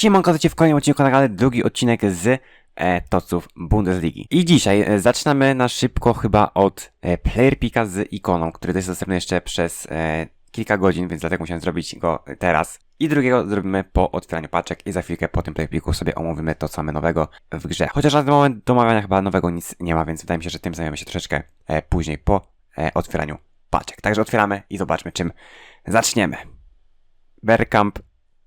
Siemanko, witajcie w kolejnym odcinku na kanale, drugi odcinek z e, Toców Bundesligi. I dzisiaj e, zaczynamy na szybko chyba od e, Player Picka z ikoną, który jest dostępny jeszcze przez e, kilka godzin, więc dlatego musiałem zrobić go teraz. I drugiego zrobimy po otwieraniu paczek i za chwilkę po tym Player Picku sobie omówimy to, co mamy nowego w grze. Chociaż na ten moment do omawiania chyba nowego nic nie ma, więc wydaje mi się, że tym zajmiemy się troszeczkę e, później po e, otwieraniu paczek. Także otwieramy i zobaczmy czym zaczniemy. Bergkamp,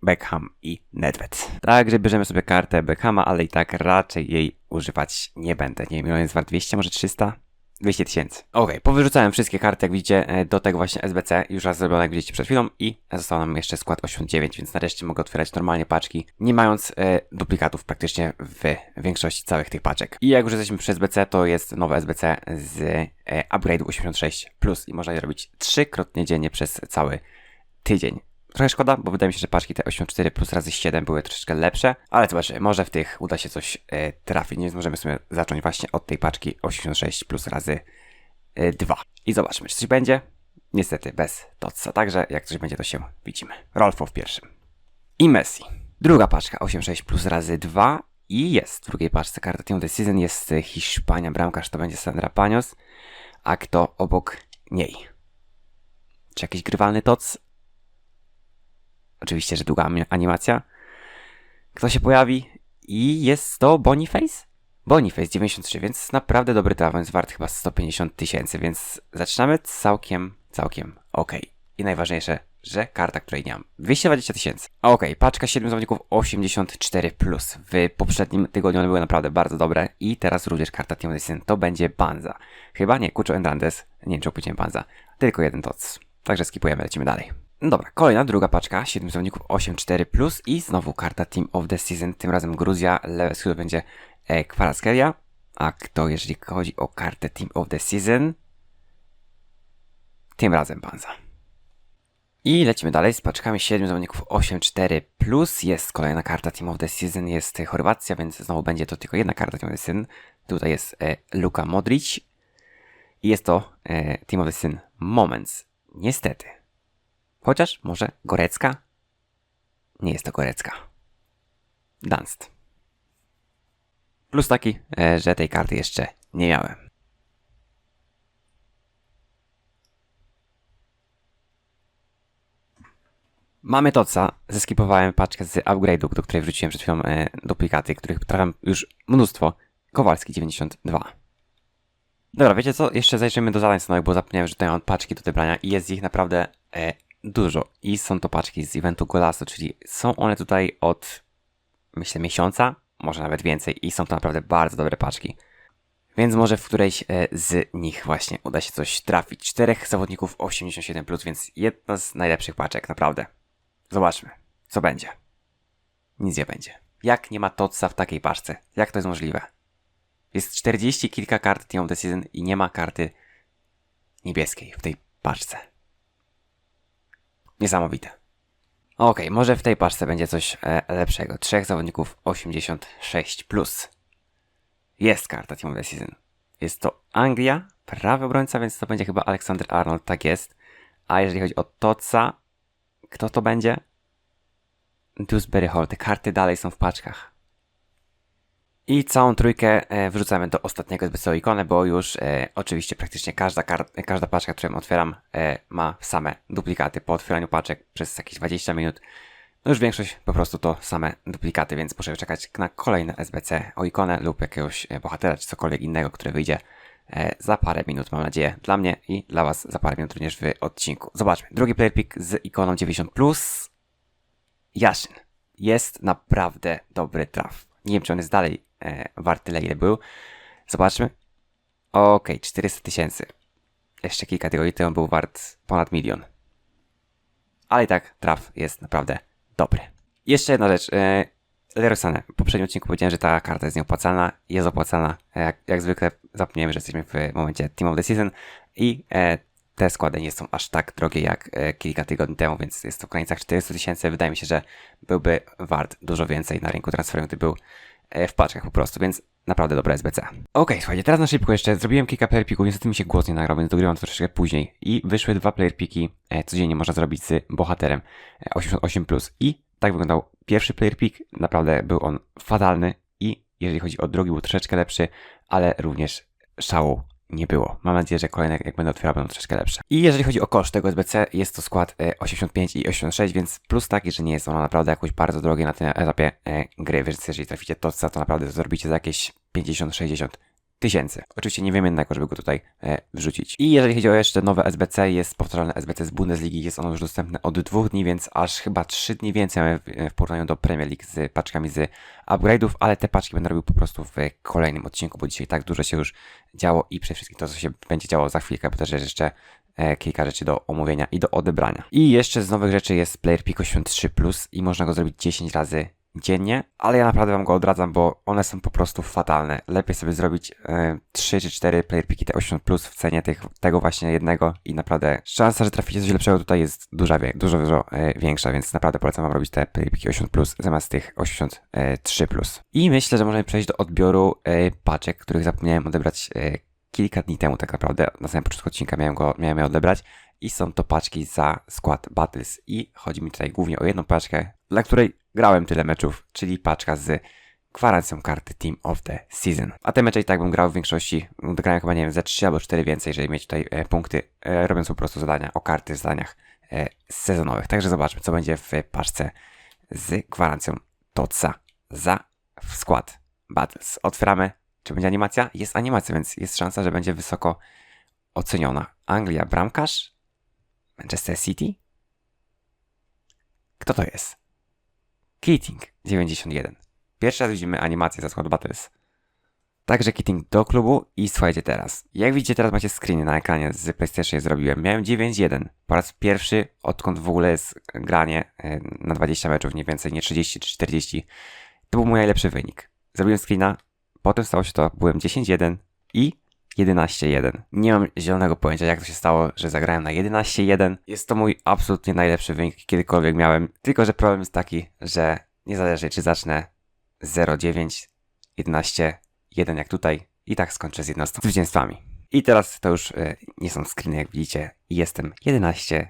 Beckham i Nedved. Także bierzemy sobie kartę Beckhama, ale i tak raczej jej używać nie będę. Nie wiem, ile jest wart 200, może 300? 200 tysięcy. Okej, powyrzucałem wszystkie karty, jak widzicie, e, do tego właśnie SBC, już raz zrobione, jak widzieliście przed chwilą i został nam jeszcze skład 89, więc nareszcie mogę otwierać normalnie paczki, nie mając e, duplikatów praktycznie w większości całych tych paczek. I jak już jesteśmy przy SBC, to jest nowe SBC z e, upgrade'u 86+, plus i można je robić trzykrotnie dziennie przez cały tydzień. Trochę szkoda, bo wydaje mi się, że paczki te 84 plus razy 7 były troszeczkę lepsze, ale zobaczymy, może w tych uda się coś e, trafić, więc możemy sobie zacząć właśnie od tej paczki 86 plus razy e, 2. I zobaczmy, czy coś będzie. Niestety bez Totsa, także jak coś będzie, to się widzimy. Rolfo w pierwszym. I Messi. Druga paczka 86 plus razy 2 i jest w drugiej paczce the Season, jest Hiszpania, bramkarz to będzie Sandra Panios, a kto obok niej? Czy jakiś grywalny Tots? Oczywiście, że długa ani- animacja. Kto się pojawi? I jest to Boniface? Boniface 93, więc naprawdę dobry traf, jest wart chyba 150 tysięcy, więc zaczynamy całkiem, całkiem ok. I najważniejsze, że karta, której nie mam. 220 tysięcy. Ok, paczka 7 zawodników 84+. Plus. W poprzednim tygodniu one były naprawdę bardzo dobre i teraz również karta Team Season to będzie Banza. Chyba nie, Kuczo Hernandez, nie wiem czy opowiedziałem Banza. Tylko jeden toc. Także skipujemy, lecimy dalej. Dobra, kolejna, druga paczka, 7 zawodników 8-4+, plus i znowu karta Team of the Season, tym razem Gruzja, lewe skrzydło będzie e, a kto jeżeli chodzi o kartę Team of the Season? Tym razem Panza. I lecimy dalej z paczkami 7 zawodników 8-4+, plus jest kolejna karta Team of the Season, jest Chorwacja, więc znowu będzie to tylko jedna karta Team of the Season. Tutaj jest e, Luka Modric i jest to e, Team of the Season Moments. Niestety. Chociaż może Gorecka? Nie jest to Gorecka. Dunst. Plus taki, e, że tej karty jeszcze nie miałem. Mamy Toca. Zeskipowałem paczkę z upgrade'u, do której wrzuciłem przed chwilą e, duplikaty, których trafiam już mnóstwo. Kowalski 92. Dobra, wiecie co? Jeszcze zajrzymy do zadań stanowych, bo zapomniałem, że tutaj mam paczki do odebrania i jest ich naprawdę e, dużo. I są to paczki z eventu Golasu, czyli są one tutaj od, myślę, miesiąca, może nawet więcej i są to naprawdę bardzo dobre paczki. Więc może w którejś e, z nich właśnie uda się coś trafić. Czterech zawodników 87+, plus, więc jedna z najlepszych paczek, naprawdę. Zobaczmy, co będzie. Nic nie będzie. Jak nie ma Totsa w takiej paczce? Jak to jest możliwe? Jest 40 kilka kart Team Season i nie ma karty niebieskiej w tej paczce. Niesamowite. Okej, może w tej paczce będzie coś e, lepszego. Trzech zawodników 86+. Plus. Jest karta Team of the Season. Jest to Anglia, prawy obrońca, więc to będzie chyba Alexander Arnold, tak jest. A jeżeli chodzi o Toca, kto to będzie? Dewsbury Hall. Te karty dalej są w paczkach. I całą trójkę e, wrzucamy do ostatniego SBC ikonę, bo już e, oczywiście praktycznie każda, każda paczka, którą otwieram, e, ma same duplikaty. Po otwieraniu paczek przez jakieś 20 minut, no już większość po prostu to same duplikaty, więc muszę czekać na kolejne SBC o ikonę lub jakiegoś e, bohatera czy cokolwiek innego, które wyjdzie e, za parę minut, mam nadzieję, dla mnie i dla Was za parę minut również w odcinku. Zobaczmy. Drugi player pick z ikoną 90+. Jaszyn. Jest naprawdę dobry traf. Nie wiem, czy on jest dalej e, wart tyle, ile był. Zobaczmy. Okej, 400 tysięcy. Jeszcze kilka tygodni temu był wart ponad milion. Ale i tak traf jest naprawdę dobry. Jeszcze jedna rzecz. E. W poprzednim odcinku powiedziałem, że ta karta jest nieopłacalna. Jest opłacalna. Jak, jak zwykle zapomniałem, że jesteśmy w momencie Team of the Season i e, te składy nie są aż tak drogie jak e, kilka tygodni temu, więc jest to w granicach 400 tysięcy. Wydaje mi się, że byłby wart dużo więcej na rynku transferowym, gdyby był w paczkach po prostu, więc naprawdę dobre SBC. Okej, słuchajcie, teraz na szybko jeszcze zrobiłem kilka player picków, niestety mi się głos nie nagrał, więc dogrywam to troszeczkę później. I wyszły dwa player piki, e, codziennie można zrobić z bohaterem e, 88+. I tak wyglądał pierwszy player pick, naprawdę był on fatalny i jeżeli chodzi o drugi, był troszeczkę lepszy, ale również szału nie było. Mam nadzieję, że kolejne, jak będę otwierał, będą troszeczkę lepsze. I jeżeli chodzi o koszt tego SBC, jest to skład e, 85 i 86, więc plus taki, że nie jest ono naprawdę jakoś bardzo drogie na tym etapie e, gry, więc jeżeli traficie to, to naprawdę zrobicie za jakieś 50-60 tysięcy. Oczywiście nie wiem jednego, żeby go tutaj e, wrzucić. I jeżeli chodzi o jeszcze nowe SBC, jest powtarzalne SBC z Bundesligi, jest ono już dostępne od dwóch dni, więc aż chyba trzy dni więcej mamy w, w porównaniu do Premier League z paczkami z upgrade'ów, ale te paczki będę robił po prostu w kolejnym odcinku, bo dzisiaj tak dużo się już działo i przede wszystkim to, co się będzie działo za chwilkę, bo też jest jeszcze e, kilka rzeczy do omówienia i do odebrania. I jeszcze z nowych rzeczy jest Player Pico 3 Plus i można go zrobić 10 razy dziennie, ale ja naprawdę wam go odradzam, bo one są po prostu fatalne. Lepiej sobie zrobić e, 3 czy 4 player piki te 80 plus w cenie tych, tego właśnie jednego i naprawdę szansa, że traficie coś lepszego tutaj jest duża, dużo, dużo e, większa, więc naprawdę polecam wam robić te player piki 80 plus zamiast tych 83 plus. I myślę, że możemy przejść do odbioru e, paczek, których zapomniałem odebrać e, kilka dni temu tak naprawdę. Na samym początku odcinka miałem go miałem je odebrać i są to paczki za skład Battles i chodzi mi tutaj głównie o jedną paczkę, dla której grałem tyle meczów, czyli paczka z gwarancją karty Team of the Season. A te mecze i tak bym grał w większości, grałem chyba nie wiem, ze 3 albo 4 więcej, jeżeli mieć tutaj e, punkty, e, robiąc po prostu zadania o karty w zadaniach e, sezonowych. Także zobaczmy, co będzie w paczce z gwarancją TOTSA za skład Battles. Otwieramy. Czy będzie animacja? Jest animacja, więc jest szansa, że będzie wysoko oceniona. Anglia, bramkarz? Manchester City? Kto to jest? Keating 91. Pierwszy raz widzimy animację za skład Battles. Także Keating do klubu i słuchajcie teraz. Jak widzicie teraz macie screeny na ekranie z PlayStation zrobiłem. Miałem 9-1. Po raz pierwszy odkąd w ogóle jest granie e, na 20 meczów, nie więcej, nie 30 czy 40. To był mój najlepszy wynik. Zrobiłem screena, potem stało się to, byłem 10-1 i 11-1. Nie mam zielonego pojęcia, jak to się stało, że zagrałem na 11-1. Jest to mój absolutnie najlepszy wynik, kiedykolwiek miałem. Tylko, że problem jest taki, że nie zależy, czy zacznę 0-9, 11, 1 jak tutaj i tak skończę z 11 zwycięstwami. I teraz to już y, nie są screeny, jak widzicie. Jestem 11-7.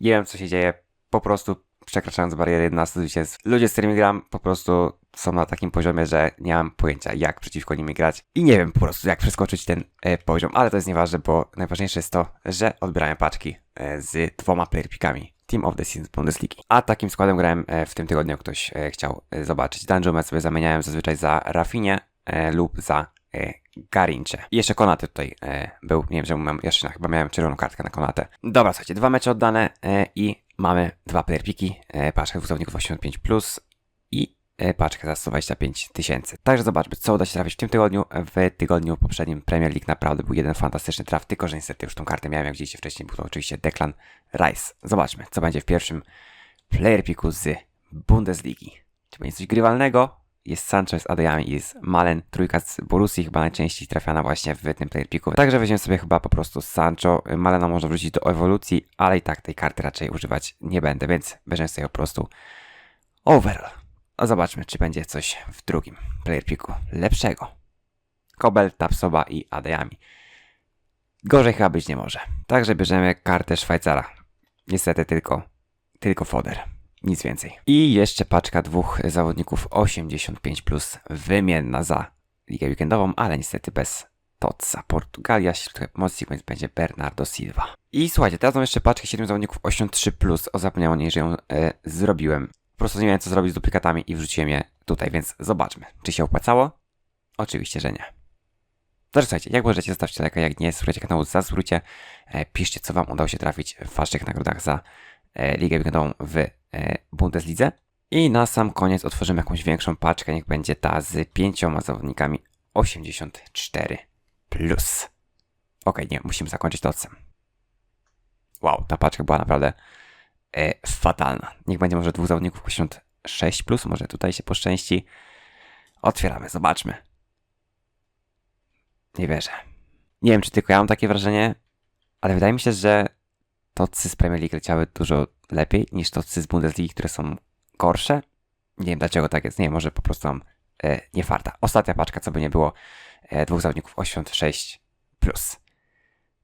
Nie wiem, co się dzieje. Po prostu przekraczając barierę 11 zwycięstw. Ludzie, z którymi gram, po prostu są na takim poziomie, że nie mam pojęcia, jak przeciwko nimi grać. I nie wiem po prostu, jak przeskoczyć ten e, poziom, ale to jest nieważne, bo najważniejsze jest to, że odbierałem paczki e, z dwoma playerpikami. Team of the Season Bundesligi. A takim składem grałem e, w tym tygodniu, ktoś e, chciał e, zobaczyć. Dungeon sobie zamieniałem zazwyczaj za Rafinie e, lub za e, Garincze. I jeszcze Konaty tutaj e, był, nie wiem, że mam jeszcze chyba miałem czerwoną kartkę na Konatę. Dobra, słuchajcie, dwa mecze oddane e, i mamy dwa playerpiki, e, paczkę wózowników 85+, plus i e, paczkę za 125 tysięcy. Także zobaczmy, co uda się trafić w tym tygodniu. W tygodniu poprzednim Premier League naprawdę był jeden fantastyczny traf, tylko że niestety już tą kartę miałem, jak widzieliście wcześniej, był to oczywiście Declan Rice. Zobaczmy, co będzie w pierwszym playerpiku z Bundesligi. Czy będzie coś grywalnego? Jest Sancho z Adeyami jest Malen, trójka z Borussii, chyba najczęściej trafiana właśnie w tym playerpiku. Także weźmiemy sobie chyba po prostu Sancho. Malena można wrócić do ewolucji, ale i tak tej karty raczej używać nie będę, więc weźmiemy sobie po prostu overall. A zobaczmy, czy będzie coś w drugim playerpiku lepszego. Kobel, Tapsoba i Adeyami. Gorzej chyba być nie może. Także bierzemy kartę Szwajcara. Niestety tylko, tylko foder. Nic więcej. I jeszcze paczka dwóch zawodników 85 plus wymienna za ligę weekendową, ale niestety bez Totsa. Portugalia, środek więc będzie Bernardo Silva. I słuchajcie, teraz mam jeszcze paczkę 7 zawodników 83 plus. O zapomniałem o niej, że ją e, zrobiłem. Po prostu nie miałem co zrobić z duplikatami i wrzuciłem je tutaj, więc zobaczmy. Czy się opłacało? Oczywiście, że nie. Także słuchajcie, jak możecie, zostawcie lajka, jak nie, słuchajcie kanału, zasubskrybujcie, e, piszcie co wam udało się trafić w waszych nagrodach za e, Ligę Weekendową w Bundeslidze. I na sam koniec otworzymy jakąś większą paczkę, niech będzie ta z pięcioma zawodnikami 84+. Plus. Ok, nie, musimy zakończyć tocem. Wow, ta paczka była naprawdę e, fatalna. Niech będzie może dwóch zawodników 86+, plus, może tutaj się poszczęści. Otwieramy, zobaczmy. Nie wierzę. Nie wiem, czy tylko ja mam takie wrażenie, ale wydaje mi się, że tocy z Premier League leciały dużo lepiej niż tocy z Bundesligi, które są gorsze. Nie wiem dlaczego tak jest. Nie może po prostu mam e, nie farta. Ostatnia paczka, co by nie było, e, dwóch zawodników 86 plus.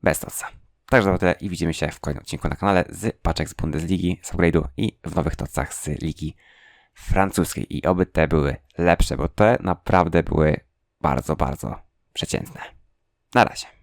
Bez toca. Także to tyle i widzimy się w kolejnym odcinku na kanale z paczek z Bundesligi, z upgrade'u i w nowych tocach z Ligi francuskiej i oby te były lepsze, bo te naprawdę były bardzo, bardzo przeciętne. Na razie.